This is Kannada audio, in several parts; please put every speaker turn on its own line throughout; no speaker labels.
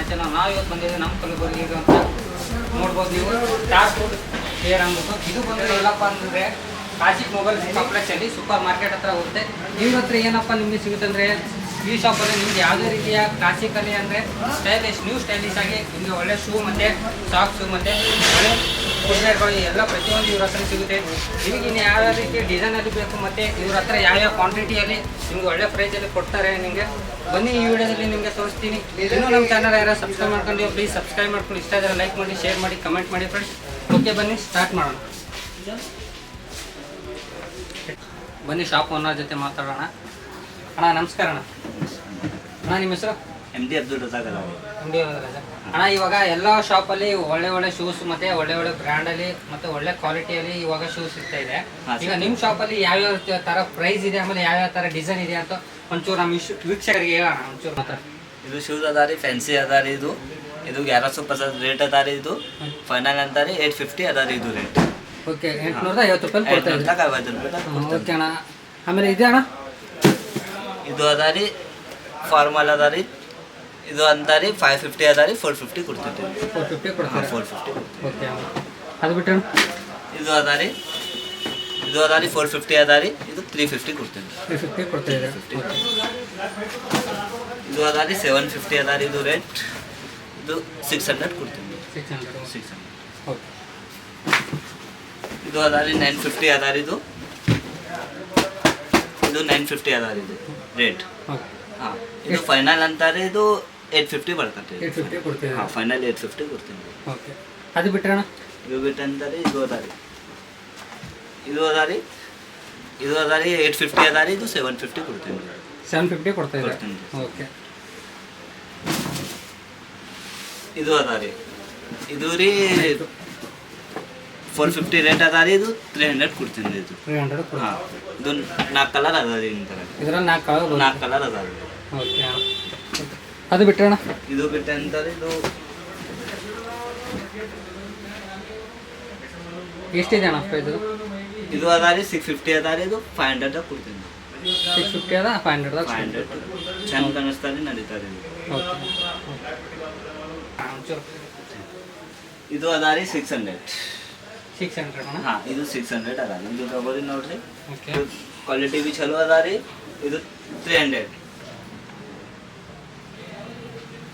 ಸಮಾಚಾರ ನಾವು ಇವತ್ತು ಬಂದಿದ್ದೆ ನಮ್ಮ ಕಲಬುರಗಿ ಅಂತ ನೋಡ್ಬೋದು ನೀವು. ಸ್ಟಾರ್ ಕ್ಲಿಯರ್ ಫೇರ್ ಇದು ಬಂದರೆ ಎಲ್ಲಪ್ಪ ಅಂದರೆ ಕಾಶಿಕ್ ಮೊಬೈಲ್ ಕಾಂಪ್ಲೆಕ್ಸಲ್ಲಿ ಸೂಪರ್ ಮಾರ್ಕೆಟ್ ಹತ್ರ ಹೋಗುತ್ತೆ. ನಿಮ್ಮ ಹತ್ರ ಏನಪ್ಪ ನಿಮಗೆ ಸಿಗುತ್ತೆ ಅಂದರೆ ಈ ಶಾಪಲ್ಲಿ ನಿಮ್ಗೆ ಯಾವುದೇ ರೀತಿಯ ಕ್ಲಾಸಿಕಲ್ಲಿ ಅಂದರೆ ಸ್ಟೈಲಿಶ್ ನ್ಯೂ ಸ್ಟೈಲಿಶ್ ಆಗಿ ನಿಮಗೆ ಒಳ್ಳೆ ಶೂ ಮತ್ತು ಸಾಕ್ಸು ಮತ್ತು, ಒಳ್ಳೆ ಎಲ್ಲ ಪ್ರತಿಯೊಂದು ಇವ್ರ ಹತ್ರ ಸಿಗುತ್ತೆ. ನಿಮಗೆ ಇನ್ನು ಯಾವ ರೀತಿ ಡಿಸೈನಲ್ಲಿ ಬೇಕು ಮತ್ತೆ ಇವ್ರ ಹತ್ರ ಯಾವ್ಯಾವ ಕ್ವಾಂಟಿಟಿಯಲ್ಲಿ ನಿಮ್ಗೆ ಒಳ್ಳೆ ಪ್ರೈಸಲ್ಲಿ ಕೊಡ್ತಾರೆ ನಿಮಗೆ ಬನ್ನಿ ಈ ವಿಡಿಯೋದಲ್ಲಿ ನಿಮಗೆ ತೋರಿಸ್ತೀನಿ. ಇನ್ನೂ ನಮ್ಮ ಚಾನಲ್ ಯಾರು ಸಬ್ಸ್ಕ್ರೈಬ್ ಮಾಡ್ಕೊಂಡು ಪ್ಲೀಸ್ ಸಬ್ಸ್ಕ್ರೈಬ್ ಮಾಡ್ಕೊಂಡು ಇಷ್ಟ ಆದರೆ ಲೈಕ್ ಮಾಡಿ ಶೇರ್ ಮಾಡಿ ಕಮೆಂಟ್ ಮಾಡಿ ಫ್ರೆಂಡ್ಸ್ ಓಕೆ ಬನ್ನಿ ಸ್ಟಾರ್ಟ್ ಮಾಡೋಣ. ಬನ್ನಿ ಶಾಪ್ ಓನರ್ ಜೊತೆ ಮಾತಾಡೋಣ. ಅಣ್ಣ ನಮಸ್ಕಾರ ಅಣ್ಣ. ಅಣ್ಣ ನಿಮ್ಮ ಹೆಸರು?
ಎಂ ಡಿ ಅಬ್ದುಲ್ ರಜಾಕ್ ಅಬ್ದುಲ್
ಅಂಗಡಿ ಅಣ್ಣ ಇವಾಗ ಎಲ್ಲ ಶಾಪಲ್ಲಿ ಒಳ್ಳೆ ಒಳ್ಳೆ ಶೂಸ್ ಮತ್ತೆ ಒಳ್ಳೆ ಒಳ್ಳೆ ಬ್ರ್ಯಾಂಡಲ್ಲಿ ಮತ್ತೆ ಒಳ್ಳೆ ಕ್ವಾಲಿಟಿಯಲ್ಲಿ ಇವಾಗ ಶೂಸ್ ಸಿಗ್ತಾ ಇದೆ. ಈಗ ನಿಮ್ಮ ಶಾಪಲ್ಲಿ ಯಾವ್ಯಾವ ಯಾವ ತರ ಪ್ರೈಸ್ ಇದೆ ಆಮೇಲೆ ಯಾವ್ಯಾವ ತರ ಡಿಸೈನ್ ಇದೆ ಅಂತ ಒಂಚೂರು ನಮ್ಮ ವೀಕ್ಷಕರಿಗೆ ಹೇಳೋಣ ಒಂಚೂರು ಮಾತ್ರ.
ಇದು ಶೂಸ್ ಅದ ರೀ ಫ್ಯಾನ್ಸಿ ಅದ ರೀ ಇದು. ಇದು ಗ್ಯಾರ ಸೂಪರ್ ರೇಟ್ ಅದ ರೀ ಇದು. ಫೈನಲ್ ಅಂತ ರೀ ಏಟ್ ಫಿಫ್ಟಿ ಅದ ರೀ ಇದು ರೇಟ್
ಓಕೆ ಎಂಟುನೂರದ ಐವತ್ತು ರೂಪಾಯಿ ಕೊಡ್ತಾ ಇದ್ದೀವಿ
ಐವತ್ತು ರೂಪಾಯಿ
ಓಕೆ ಅಣ್ಣ. ಆಮೇಲೆ ಇದೆ ಅಣ್ಣ?
ಇದು ಅದ ರೀ ಫಾರ್ಮಲ್ ಅದ ರೀ. ಇದು ಅಂತಾರಿ ಫೈವ್ ಫಿಫ್ಟಿ ಅದ ರೀ ಫೋರ್ ಫಿಫ್ಟಿ ಕೊಡ್ತೀವಿ
ಫೋರ್ ಫಿಫ್ಟಿ ಕೊಡ್ತಾರೆ
ಫೋರ್ ಫಿಫ್ಟಿ
ಓಕೆ ಅದು ಬಿಟ್ಟು
ಇದು ಅದಾರಿ ಇದು ಅದಾರಿ ಫೋರ್ ಫಿಫ್ಟಿ ಅದಾರಿ ಇದು ತ್ರೀ ಫಿಫ್ಟಿ ಕೊಡ್ತೀನಿ
ತ್ರೀ ಫಿಫ್ಟಿ ಕೊಡ್ತಾ ಓಕೆ
ಇದು ಅದಾರಿ ಸೆವೆನ್ ಫಿಫ್ಟಿ ಅದಾರಿ ಇದು ರೇಟ್ ಇದು ಸಿಕ್ಸ್ ಹಂಡ್ರೆಡ್ ಕೊಡ್ತೀನಿ
six hundred
six hundred
okay
ಇದು ಅದಾರಿ ನೈನ್ ಫಿಫ್ಟಿ ಅದಾರಿ ಇದು. ಇದು ನೈನ್ ಫಿಫ್ಟಿ ಅದ ರೀ ಇದು ರೇಟ್ ಹಾಂ ಇದು ಫೈನಲ್ ಅಂತಾರೆ ಇದು ಏಟ್ ಫಿಫ್ಟಿ ಬರ್ತದೆ
ಏಟ್ ಫಿಫ್ಟಿ ಕೊಡ್ತಿದ್ದೀವಿ
ಹಾಂ ಫೈನಲ್ ಏಟ್ ಫಿಫ್ಟಿ ಕೊಡ್ತೀನಿ
ಓಕೆ ಅದು ಬಿಟ್ಟರೆ ಅಣ್ಣ
ಇದು ಬಿಟ್ಟು ಅಂತಾರೆ ಇದು ಅದ ರೀ ಇದು ಅದ ರೀ ಇದು ಅದ ರೀ ಏಟ್ ಫಿಫ್ಟಿ ಅದ ರೀ ಇದು ಸೆವೆನ್ ಫಿಫ್ಟಿ ಕೊಡ್ತೀನಿ
ಸೆವೆನ್ ಫಿಫ್ಟಿ ಕೊಡ್ತಾ ಇದೆ
ಕೊಡ್ತೀನಿ.
ಓಕೆ
ಇದು ಅದ ರೀ ಇದು ರೀ ಫೋರ್ ಫಿಫ್ಟಿ ರೇಟ್ ಅದ ರೀ ಇದು ತ್ರೀ ಹಂಡ್ರೆಡ್ ಕೊಡ್ತೀನಿ ಇದು
ತ್ರೀ ಹಂಡ್ರೆಡ್ ಕೊಡ್ತಾ
ಹಾಂ ಇದು ನಾಲ್ಕು ಕಲರ್ ಅದ ರೀ ಇಂಥ
ಇದರಲ್ಲಿ ನಾಲ್ಕು ಕಳರ್
ನಾಲ್ಕು ಕಲರ್ ಅದ ರೀ
ಓಕೆ ಅಣ್ಣ ಅದು ಬಿಟ್ಟರೆ
ಇದು ಬಿಟ್ಟು ಅಂತಾರೆ ಇದು
ಎಷ್ಟಿದೆ ಅಣ್ಣ ಇದು
ಇದು ಅದ ರೀ ಸಿಕ್ಸ್ ಫಿಫ್ಟಿ ಅದ ರೀ ಇದು ಫೈವ್ ಹಂಡ್ರೆಡ್ ಕೊಡ್ತೀನಿ
ಸಿಕ್ಸ್ ಫಿಫ್ಟಿ ಅದ ಫೈವ್ ಹಂಡ್ರೆಡ್
ಫೈವ್ ಹಂಡ್ರೆಡ್ ಚಂದ ಕಾಣಿಸ್ತಾರೆ ನಡೀತಾರೆ ಇದು
ಓಕೆ.
ಇದು ಅದ ರೀ ಸಿಕ್ಸ್ ಹಂಡ್ರೆಡ್
ಸಿಕ್ಸ್ ಹಂಡ್ರೆಡ್
ಹಾಂ ಇದು ಸಿಕ್ಸ್ ಹಂಡ್ರೆಡ್ ಅದ. ನಿಮ್ದು ತಗೋರಿ ನೋಡ್ರಿ. ಕ್ವಾಲಿಟಿ ಬಿ ಚಲೋ ಅದ ರೀ ಇದು ತ್ರೀ ಹಂಡ್ರೆಡ್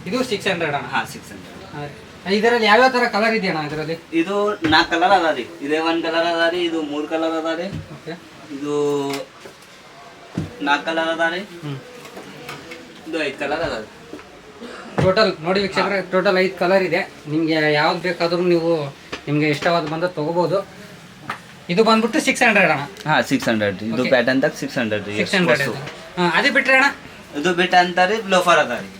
ಇದು ಸಿಕ್ಸ್ ಹಂಡ್ರೆಡ್ ಅಣ್ಣ.
ಹಾಂ ಸಿಕ್ಸ್ ಹಂಡ್ರೆಡ್
ಇದರಲ್ಲಿ ಯಾವ್ಯಾವ ಥರ ಕಲರ್ ಇದೆ ಅಣ್ಣ ಇದರಲ್ಲಿ?
ಇದು ನಾಲ್ಕು ಕಲರ್ ಅದ ರೀ ಇದೇ ಒಂದು ಕಲರ್ ಅದ ರೀ ಇದು ಮೂರು ಕಲರ್ ಅದ ರೀ
ಓಕೆ.
ಇದು ನಾಲ್ಕು ಕಲರ್ ಅದ ರೀ ಇದು ಐದು ಕಲರ್ ಅದ ರೀ
ಟೋಟಲ್ ನೋಡಿ ವೀಕ್ಷಕರೇ ಟೋಟಲ್ ಐದು ಕಲರ್ ಇದೆ. ನಿಮಗೆ ಯಾವ್ದು ಬೇಕಾದರೂ ನೀವು ನಿಮಗೆ ಇಷ್ಟವಾದ ಬಂದ ತೊಗೋಬೋದು. ಇದು ಬಂದ್ಬಿಟ್ಟು ಸಿಕ್ಸ್ ಹಂಡ್ರೆಡ್ ಅಣ್ಣ.
ಹಾಂ ಸಿಕ್ಸ್ ಹಂಡ್ರೆಡ್ ಇದು
Okay.
ಪ್ಯಾಟರ್ನ್ ತಗ ಸಿಕ್ಸ್ ಹಂಡ್ರೆಡ್ ರೀ.
ಸಿಕ್ಸ್ ಹಂಡ್ರೆಡ್ ಹಾಂ ಅದೇ ಬಿಟ್ಟರೆ ಅಣ್ಣ?
ಇದು ಬಿಟ್ಟು ಅಂತಾರೆ ಲೋಫರ್ ಅದ ರೀ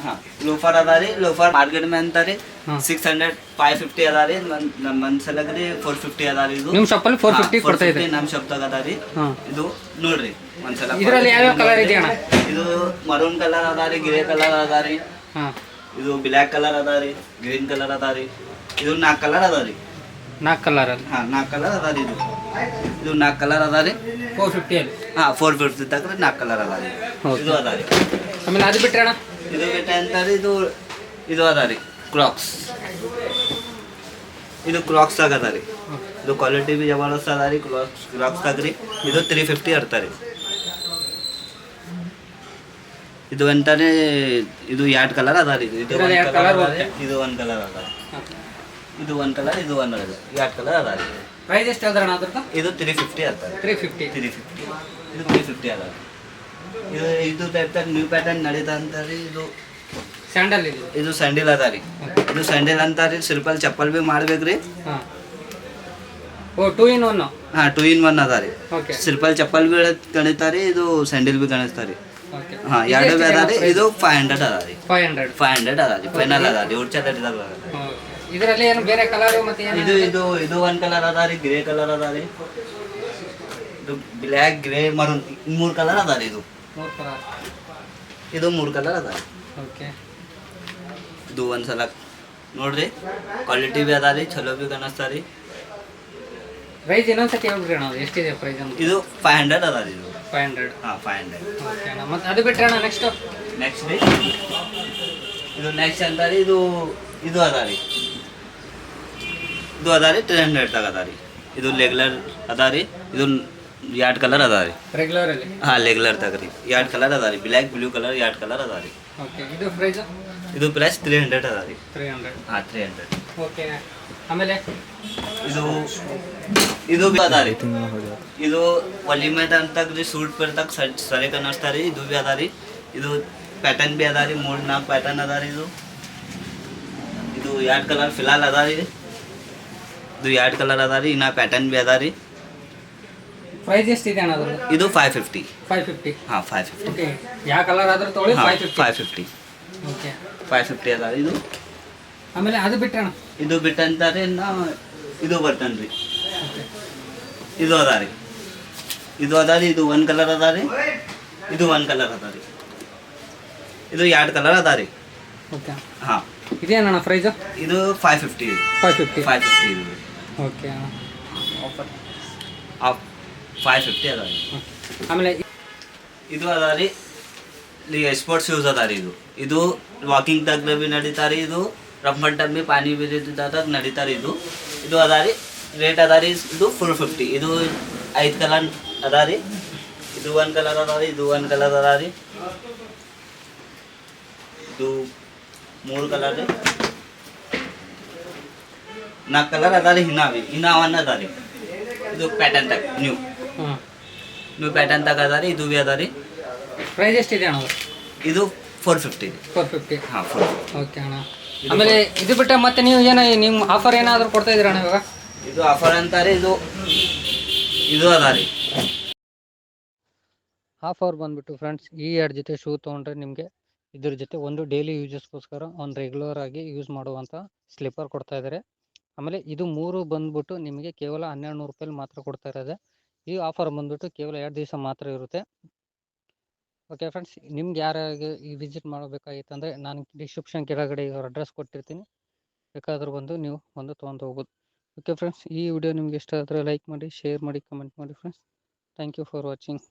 ಹಾಂ ಲೋಫರ್ ಅದ ರೀ ಲೋಫರ್ ಮಾರ್ಕೆಟ್ ಮೇ ಅಂತ
ರೀ
ಸಿಕ್ಸ್ ಹಂಡ್ರೆಡ್ ಫೈವ್ ಫಿಫ್ಟಿ ಅದ ರೀ ನಮ್ಮ ಮನ್ ಸಲಗ ರೀ ಫೋರ್ ಫಿಫ್ಟಿ ಅದ ರೀ ಇದು
ನಿಮ್ಮ ಶಾಪಲ್ಲಿ ಫೋರ್ ಫಿಫ್ಟಿ ಕೊಡ್ತಾ ಇದೆ
ನಮ್ಮ ದಾಗ ಅದ ರೀ ಇದು ನೋಡ್ರಿ ಒಂದ್ಸಲ
ಇದರಲ್ಲಿ ಯಾವ್ಯಾವ ಕಲರ್ ಇದೆ ಅಣ್ಣ?
ಇದು ಮರೂನ್ ಕಲರ್ ಅದ ರೀ ಗ್ರೇ ಕಲರ್ ಅದ ರೀ ಇದು ಬ್ಲ್ಯಾಕ್ ಕಲರ್ ಅದ ರೀ ಗ್ರೀನ್ ಕಲರ್ ಅದ ರೀ ಇದು ನಾಲ್ಕು ಕಲರ್ ಅದ ರೀ
ನಾಲ್ಕು ಅದ
ಹಾಂ ನಾಲ್ಕು ಕಲರ್ ಅದ ರೀ ಇದು. ಇದು ನಾಲ್ಕು ಕಲರ್ ಅದ ರೀ
ಫೋರ್ ಫಿಫ್ಟಿ
ಹಾಂ ಫೋರ್ ಫಿಫ್ಟಿ ತಕ್ಕ ನಾಲ್ಕು ಕಲರ್ ಅದ ರೀ ಇದು ಅದ ರೀ
ಆಮೇಲೆ ಅದು ಬಿಟ್ರೆ ಅಣ್ಣ?
ಇದು ಬಿಟ್ಟು ಅಂತಾರೆ ಇದು ಇದು ಅದ ರೀ ಕ್ರಾಕ್ಸ್ ಇದು ಕ್ರಾಕ್ಸ್ ಆಗ ಅದ ರೀ. ಇದು ಕ್ವಾಲಿಟಿ ಬಿ ಜಬರ್ದಸ್ತ್ ಅದ ರೀ ಕ್ರಾಕ್ಸ್ ಕ್ರಾಕ್ಸ್ ಆಗ್ರಿ ಇದು ತ್ರೀ ಫಿಫ್ಟಿ ಇರ್ತಾರೆ ಇದು ಅಂತಾನೆ ಇದು ಎರಡು ಕಲರ್ ಅದ ರೀ. ಇದು ಒಂದು ಕಲರ್. ಇದು ಒಂದು ಕಲರ್ ಅದ ಇದು ಒಂದು ಕಲರ್ ಇದು ಒಂದು ಎರಡು ಕಲರ್ ಅದ ರೀ.
ಪ್ರೈಸ್ ಎಷ್ಟು ಅದ
ಇದು ತ್ರೀ ಫಿಫ್ಟಿ ಅದ
ತ್ರೀ ಫಿಫ್ಟಿ
ತ್ರೀ ಫಿಫ್ಟಿ ಇದು ತ್ರೀ ಫಿಫ್ಟಿ ಅದ ರೀ. ಇದು ಟೈಪ್ದಾಗ ಟೈಪ್ ನ್ಯೂ ಪ್ಯಾಟರ್ನ್ ನಡೀತಾ ಅಂತಾರೆ ಇದು
ಸ್ಯಾಂಡಲ್ ಇದೆ?
ಇದು ಸ್ಯಾಂಡಲ್ ಅದ ರೀ. ಇದು ಸ್ಯಾಂಡಲ್ ಅಂತ ರೀ ಸಿಂಪಲ್ ಚಪ್ಪಲ್ ಬಿ ಮಾಡ್ಬೇಕ್ರಿ
ರೀ. ಓ ಟೂ ಇನ್ ಒನ್
ಹಾ ಟೂ ಇನ್ ಒನ್ ಅದ ರೀ. ಸಿಂಪಲ್ ಚಪ್ಪಲ್ ಬಿ ಗಣಿತಾರಿ ಇದು ಸ್ಯಾಂಡಲ್ ಬಿ ಗಣಿಸ್ತಾರೆ ಹಾ ಎರಡು ಬಿ ಅದ ರೀ ಇದು? ಫೈವ್ ಹಂಡ್ರೆಡ್ ಅದ ರೀ.
ಫೈವ್ ಹಂಡ್ರೆಡ್
ಫೈವ್ ಹಂಡ್ರೆಡ್ ಅದ ರೀ ಫೈನಲ್ ಅದ ರೀ ಉಡ್ಚ ತಟ್ಟಿದಾಗ
ಇದರಲ್ಲಿ ಏನು ಬೇರೆ ಕಲರ್ ಮತ್ತೆ
ಇದು ಇದು ಇದು ಒಂದು ಕಲರ್ ಅದ ರೀ ಗ್ರೇ ಕಲರ್ ಅದ ರೀ. ಇದು ಬ್ಲ್ಯಾಕ್ ಗ್ರೇ ಮರೂನ್ ಮೂರು ಕಲರ್ ಅದ ರೀ ಇದು.
ಮೂರು ಕಲರ್
ಇದು ಮೂರು ಕಲರ್ ಅದ ರೀ
ಓಕೆ
ಇದು ಒಂದ್ಸಲ ನೋಡ್ರಿ. ಕ್ವಾಲಿಟಿ ಬಿ ಅದ ರೀ ಚಲೋ ಬಿ ಕಾಣಿಸ್ತಾ ರೀ
ಪ್ರೈಸ್ ಇನ್ನೊಂದ್ಸತಿ ಹೇಳ್ಬಿಡ್ರಿ ಅಣ್ಣ ಅದು ಎಷ್ಟಿದೆ ಪ್ರೈಸ್ ಅಂತ.
ಇದು ಫೈವ್ ಹಂಡ್ರೆಡ್ ಅದ ರೀ ಇದು.
ಫೈವ್ ಹಂಡ್ರೆಡ್
ಹಾಂ ಫೈವ್ ಹಂಡ್ರೆಡ್
ಓಕೆ ಅಣ್ಣ ಮತ್ತೆ ಅದು ಬಿಟ್ಟರೆ ಅಣ್ಣ ನೆಕ್ಸ್ಟ್
ನೆಕ್ಸ್ಟ್ ರೀ. ಇದು ನೆಕ್ಸ್ಟ್ ಅಂತ ರೀ ಇದು ಇದು ಅದ ರೀ ಇದು ಅದ ರೀ ತ್ರೀ ಹಂಡ್ರೆಡ್ ತಗ ಅದ ರೀ ಇದು ರೆಗ್ಯುಲರ್ ಅದ ರೀ ಇದು ಎರಡು ಕಲರ್ ಅದ ರೀ?
ರೆಗ್ಯುಲರ್ ಅಲ್ಲಿ?
ಹಾಂ ರೆಗ್ಯುಲರ್ ತಗ್ರಿ ಎರಡು ಕಲರ್ ಅದ ರೀ? ಬ್ಲ್ಯಾಕ್ ಬ್ಲೂ ಕಲರ್ ಎರಡು ಕಲರ್ ಅದ ರೀ?
ಓಕೆ ಇದು ಪ್ರೈಸ್
ಇದು ಪ್ರೈಸ್ ತ್ರೀ ಹಂಡ್ರೆಡ್ ಅದ ರೀ.
ತ್ರೀ ಹಂಡ್ರೆಡ್
ಹಾಂ ತ್ರೀ ಹಂಡ್ರೆಡ್
ಓಕೆ ಆಮೇಲೆ?
ಇದು ಇದು ಬಿ ಅದ ರೀ. ಇದು ಒಲಿಮೆಟ್ ರೀ ಸೂಟ್ ಪೇರ್ತಾಗ ಸರಿ ಕಾಣಿಸ್ತಾ ರೀ. ಇದು ಬಿ ಅದಾ ರೀ. ಇದು ಪ್ಯಾಟರ್ನ್ ಬಿ ಅದ ರೀ. ಮೂರು ನಾಲ್ಕು ಪ್ಯಾಟರ್ನ್ ಅದ ರೀ ಇದು. ಇದು ಎರಡು ಕಲರ್ ಫಿಲಾಲ್ ಅದ ರೀ. ಇದು ಎರಡು ಕಲರ್ ಅದ ರೀ. ಇನ್ನ ಪ್ಯಾಟರ್ನ್ ಬಿ ಅದ ರೀ.
ಪ್ರೈಸ್ ಎಷ್ಟಿದೆ ಅಣ್ಣ ಅದ್ರದ್ದು?
ಇದು ಫೈವ್ ಫಿಫ್ಟಿ
ಫೈವ್ ಫಿಫ್ಟಿ
ಹಾಂ ಫೈವ್ ಫಿಫ್ಟಿ
ಓಕೆ ಯಾವ ಕಲರ್ ಆದ್ರೂ ತೊಗೊಳ್ಳಿ five fifty
five fifty
okay
five fifty ಅದ. ಇದು?
ಆಮೇಲೆ ಅದು ಬಿಟ್ಟಣ
ಇದು ಬಿಟ್ಟಂತಾರೆ ನಾ ಇದು ಬರ್ತಾನೆ ರೀ
ಓಕೆ
ಇದು ಅದ ರೀ. ಇದು ಅದ ರೀ ಇದು ಒಂದು ಕಲರ್ ಅದ ರೀ. ಇದು ಒಂದು ಕಲರ್ ಅದ ರೀ. ಇದು ಎರಡು ಕಲರ್ ಅದ ರೀ.
ಓಕೆ
ಹಾಂ.
ಇದೇನಣ್ಣ ಪ್ರೈಸು
ಇದು five fifty
five fifty
five fifty ಇದು.
Okay offer offer
five fifty ಅದ ರೀ
ಆಮೇಲೆ
ಇದು ಅದ ರೀ ಸ್ಪೋರ್ಟ್ಸ್ ಶೂಸ್ ಅದ ರೀ ಇದು. ಇದು ವಾಕಿಂಗ್ ತಗ್ನ ಬಿ ನಡೀತಾ ರೀ ಇದು ರಫ್ ಟಗ್ ಬಿ ಪಾನಿ ಬಿ ನಡೀತಾ ರೀ ಇದು. ಇದು ಅದ ರೀ ರೇಟ್ ಅದ ರೀ ಇದು ಫುಲ್ ಫಿಫ್ಟಿ ಇದು ಐದು ಕಲರ್ ಅದ ರೀ. ಇದು ಒಂದು ಕಲರ್ ಅದ ರೀ ಇದು ಒಂದು ಕಲರ್ ಅದ ರೀ. ಇದು ಮೂರು ಕಲರ್ ರೀ. ನಾಲ್ಕು ಕಲರ್ ಅದ ರೀ ಹಿನಾವಿ ಒನ್ ಅದ ರೀ. ಇದು ಪ್ಯಾಟರ್ನ್ ತಗ ನ್ಯೂ
ಹಾಂ
ನೀವು ಪ್ಯಾಟರ್ನ್ ರೀ ಇದು ಬಿ ಅದ ರೀ
ಪ್ರೈಸ್ ಎಷ್ಟಿದೆ ಅಣ್ಣ ಅದು?
ಇದು ಫೋರ್ ಫಿಫ್ಟಿ
ಫೋರ್ ಫಿಫ್ಟಿ
ಹಾಂ ಫೋರ್
ಓಕೆ ಅಣ್ಣ. ಆಮೇಲೆ ಇದು ಬಿಟ್ಟರೆ ಮತ್ತೆ ನೀವು ಏನ ನಿಮ್ಮ ಆಫರ್ ಏನಾದರೂ ಕೊಡ್ತಾ ಇದ್ದೀರಾ ಅಣ್ಣ ಇವಾಗ?
ಇದು ಆಫರ್ ಅಂತಾರೆ ಇದು ಇದು ಅದ ರೀ
ಅವರ್ ಬಂದ್ಬಿಟ್ಟು ಫ್ರೆಂಡ್ಸ್ ಈ ಎರಡು ಜೊತೆ ಶೂ ತೊಗೊಂಡ್ರೆ ನಿಮಗೆ ಇದ್ರ ಜೊತೆ ಒಂದು ಡೈಲಿ ಯೂಸಸ್ಗೋಸ್ಕರ ಒಂದು ರೆಗ್ಯುಲರ್ ಆಗಿ ಯೂಸ್ ಮಾಡುವಂಥ ಸ್ಲಿಪ್ಪರ್ ಕೊಡ್ತಾ ಇದ್ದಾರೆ ಆಮೇಲೆ ಇದು ಮೂರು ಬಂದ್ಬಿಟ್ಟು ನಿಮಗೆ ಕೇವಲ ಹನ್ನೆರಡು ನೂರು ರೂಪಾಯಲ್ಲಿ ಮಾತ್ರ ಕೊಡ್ತಾ ಇರೋದೆ. ಈ ಆಫರ್ ಬಂದ್ಬಿಟ್ಟು ಕೇವಲ ಎರಡು ದಿವಸ ಮಾತ್ರ ಇರುತ್ತೆ. ಓಕೆ ಫ್ರೆಂಡ್ಸ್ ನಿಮ್ಗೆ ಯಾರಿಗೆ ಈ ವಿಸಿಟ್ ಮಾಡಬೇಕಾಗಿತ್ತು ಅಂದರೆ ನಾನು ಡಿಸ್ಕ್ರಿಪ್ಷನ್ ಕೆಳಗಡೆ ಇವ್ರ ಅಡ್ರೆಸ್ ಕೊಟ್ಟಿರ್ತೀನಿ. ಬೇಕಾದರೂ ಬಂದು ನೀವು ಬಂದು ತೊಗೊಂಡು ಹೋಗ್ಬೋದು. ಓಕೆ ಫ್ರೆಂಡ್ಸ್ ಈ ವಿಡಿಯೋ ನಿಮ್ಗೆ ಇಷ್ಟ ಆದರೆ ಲೈಕ್ ಮಾಡಿ ಶೇರ್ ಮಾಡಿ ಕಮೆಂಟ್ ಮಾಡಿ friends thank you for watching